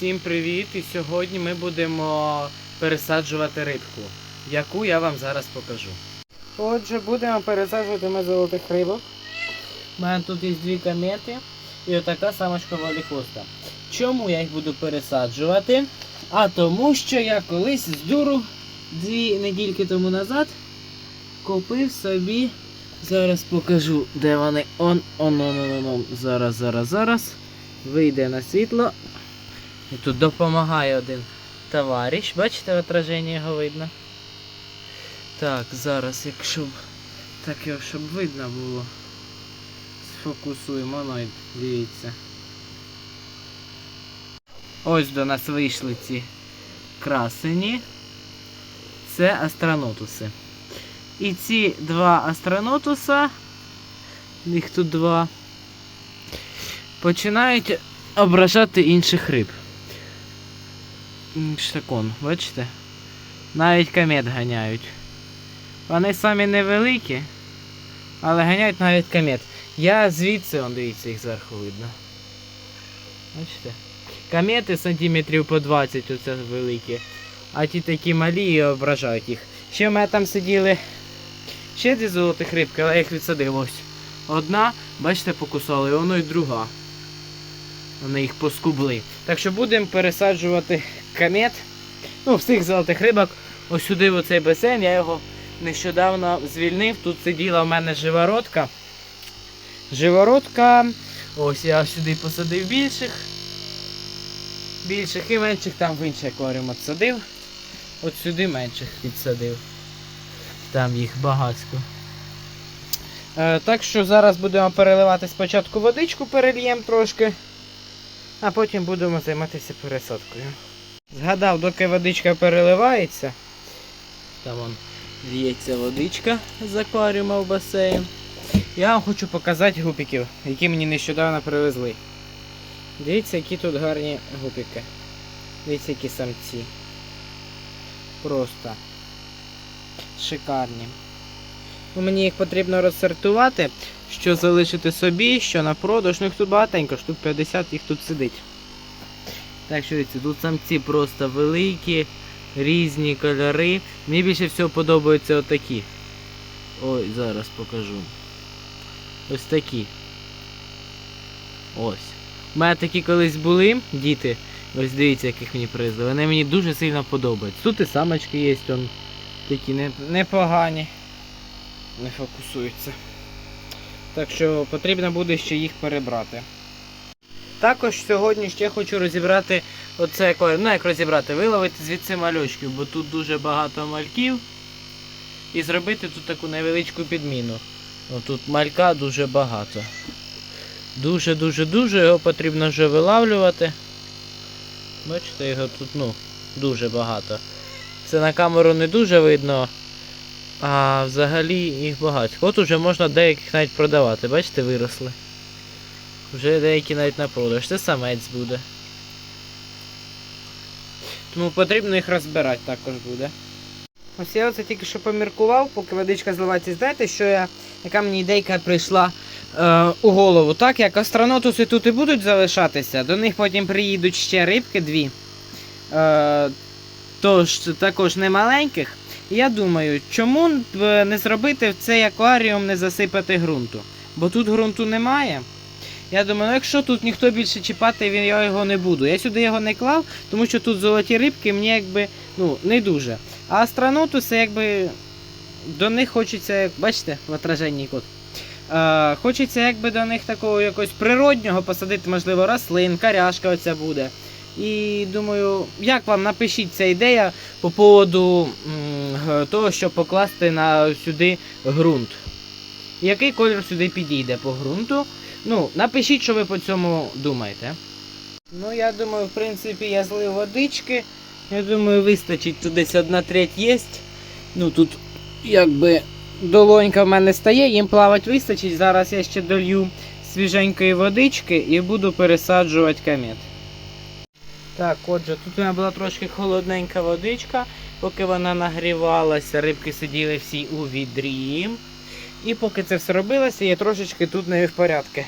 Всім привіт! І сьогодні ми будемо пересаджувати рибку, яку я вам зараз покажу. Отже, будемо пересаджувати ми золотих рибок. У мене тут є дві комети і отака самочка валіхоста. Чому я їх буду пересаджувати? А тому, що я колись з дуру дві недільки тому назад купив собі. Зараз покажу, де вони. Он, он, он, он, он, он. Зараз, зараз, зараз. Вийде на світло. І тут допомагає один товариш. Бачите, в отраженні його видно. Так, зараз, якщо б так його щоб видно було. Сфокусуємо, ну дивіться. Ось до нас вийшли ці красені. Це астронотуси. І ці два астронотуса, їх тут два, починають ображати інших риб. Штакон, бачите? Навіть комет ганяють. Вони самі невеликі, але ганяють навіть комет. Я звідси, он дивіться, їх зверху видно. Бачите? Комети сантиметрів по 20 оце великі. А ті такі малі і ображають їх. Ще в мене там сиділи ще дві золотих рибки, але їх відсадив ось. Одна, бачите, покусали, воно і друга. Вони їх поскубли. Так що будемо пересаджувати камет. Ну, всіх золотих рибок. Ось сюди в оцей басейн. Я його нещодавно звільнив. Тут сиділа в мене живородка. Живородка. Ось я сюди посадив більших. Більших і менших там в інший акваріум відсадив. От сюди менших підсадив. Там їх багатько. Е, так що зараз будемо переливати спочатку водичку, перельємо трошки, а потім будемо займатися пересадкою. Згадав, доки водичка переливається. Там вон лється водичка з акваріума в басейн. Я вам хочу показати гупіків, які мені нещодавно привезли. Дивіться, які тут гарні гупіки. Дивіться, які самці. Просто шикарні. Ну, мені їх потрібно розсортувати, що залишити собі, що на продаж. Ну їх тут багатенько, штук 50 їх тут сидить. Так що тут самці просто великі, різні кольори. Мені більше всього подобаються отакі. Ой, зараз покажу. Ось такі. Ось. У мене такі колись були, діти. Ось дивіться, яких мені привезли. Вони мені дуже сильно подобаються. Тут і самочки є, он, такі непогані. Не фокусуються. Так що потрібно буде ще їх перебрати. Також сьогодні ще хочу розібрати оце. Ну як розібрати, виловити звідси мальочків, бо тут дуже багато мальків. І зробити тут таку невеличку підміну. О, тут малька дуже багато. Дуже-дуже-дуже його потрібно вже вилавлювати. Бачите, його тут ну, дуже багато. Це на камеру не дуже видно, а взагалі їх багато. От уже можна деяких навіть продавати. Бачите, виросли. Вже деякі навіть на продаж. Це самець буде. Тому потрібно їх розбирати також буде. Ось я оце тільки що поміркував, поки водичка зливається. Знаєте, що я, яка мені ідейка прийшла е, у голову? Так, як астронотуси тут і будуть залишатися, до них потім приїдуть ще рибки дві. Е, тож також не маленьких. Я думаю, чому б не зробити в цей акваріум не засипати ґрунту? Бо тут ґрунту немає. Я думаю, ну якщо тут ніхто більше чіпати, він- я його не буду. Я сюди його не клав, тому що тут золоті рибки мені якби ну, не дуже. А астронотуси, якби до них хочеться, як бачите, в отраженні кот. Е, хочеться якби до них такого якогось природнього посадити, можливо, рослин, каряшка оця буде. І думаю, як вам напишіть ця ідея по поводу м, того, щоб покласти на сюди ґрунт. Який колір сюди підійде по ґрунту? Ну, напишіть, що ви по цьому думаєте. Ну, я думаю, в принципі, я злив водички. Я думаю, вистачить тут десь одна треть є. Ну тут якби долонька в мене стає, їм плавати вистачить. Зараз я ще долью свіженької водички і буду пересаджувати камет. Так, отже, тут у мене була трошки холодненька водичка, поки вона нагрівалася, рибки сиділи всі у відрі. І поки це все робилося, я трошечки тут не в порядку.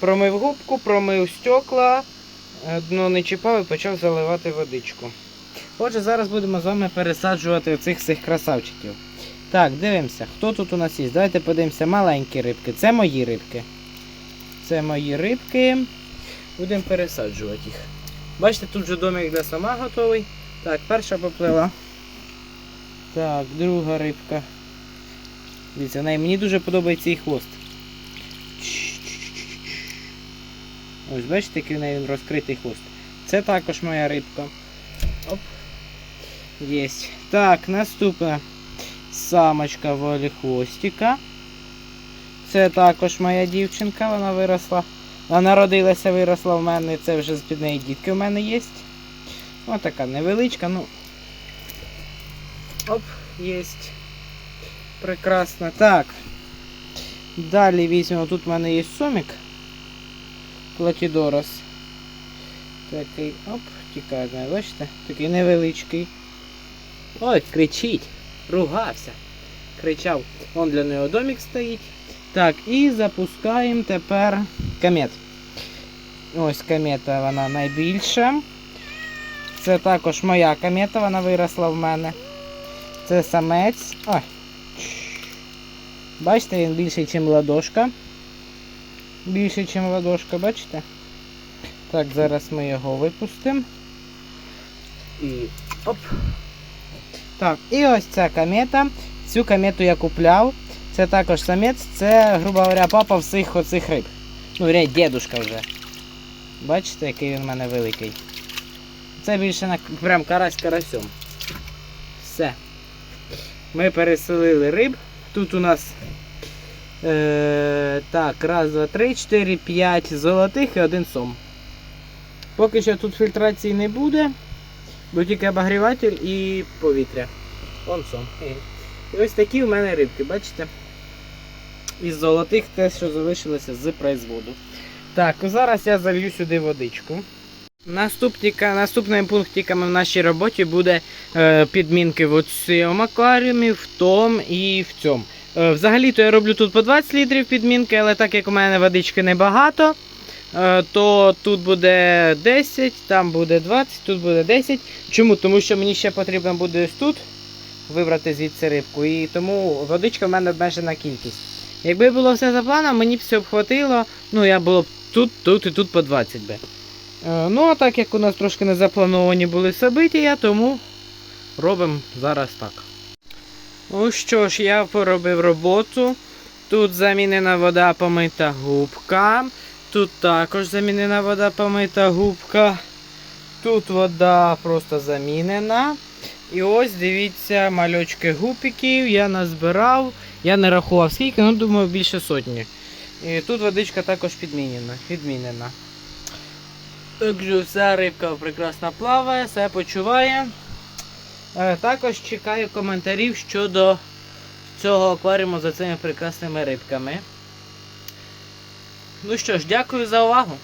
Промив губку, промив стекла, е, дно не чіпав і почав заливати водичку. Отже, зараз будемо з вами пересаджувати цих всіх красавчиків. Так, дивимося, хто тут у нас є. Давайте подивимося, маленькі рибки. Це мої рибки. Це мої рибки. Будемо пересаджувати їх. Бачите, тут вже домик для сама готовий. Так, перша поплила. Так, друга рибка. Дивіться, в неї мені дуже подобається її хвост. Ось бачите, який в неї він розкритий хвост. Це також моя рибка. Оп. Єсть. Так, наступна самочка волі хвостика. Це також моя дівчинка, вона виросла. Вона народилася, виросла в мене, це вже з-під неї дітки в мене є. Ось така невеличка, ну. Оп, єсть. Прекрасно. Так. Далі візьмемо, тут в мене є сомік. Платідорос. Такий, оп, тікає, бачите? Такий невеличкий. Ой, кричить. Ругався. Кричав. Вон для нього домик стоїть. Так, і запускаємо тепер комет. Ось комета вона найбільша. Це також моя комета, вона виросла в мене. Це самець. Ой. Бачите, він більший, ніж ладошка. Більший, ніж ладошка, бачите? Так, зараз ми його випустимо. І оп. Так, і ось ця комета. Цю комету я купляв. Це також самець, це, грубо говоря, папа всіх оцих риб. Ну, ряд дедушка вже. Бачите, який він в мене великий. Це більше на прям карась карасьом. Все. Ми переселили риб. Тут у нас е, так, раз, два, три, чотири, п'ять золотих і один сом. Поки що тут фільтрації не буде, бо тільки обогріватель і повітря. Вон сом. І ось такі у мене рибки, бачите? Із золотих те, що залишилося з производу. Так, зараз я залью сюди водичку. Наступним пунктиками в нашій роботі буде е, підмінки в цьому акваріумі, в тому і в цьому. Е, взагалі-то я роблю тут по 20 літрів підмінки, але так як у мене водички небагато, е, то тут буде 10, там буде 20, тут буде 10. Чому? Тому що мені ще потрібно буде ось тут вибрати звідси рибку, і тому водичка в мене обмежена кількість. Якби було все за планом, мені б все б хватило, ну я було б тут, тут і тут по 20 би. Е, Ну, а так як у нас трошки не заплановані були события, тому робимо зараз так. Ну що ж, я поробив роботу. Тут замінена вода помита губка. Тут також замінена вода помита губка. Тут вода просто замінена. І ось дивіться, мальочки гупіків я назбирав. Я не рахував скільки, ну думаю більше сотні. І тут водичка також підмінена. Так вся рибка прекрасно плаває, все почуває. Е, Також чекаю коментарів щодо цього акваріуму за цими прекрасними рибками. Ну що ж, дякую за увагу.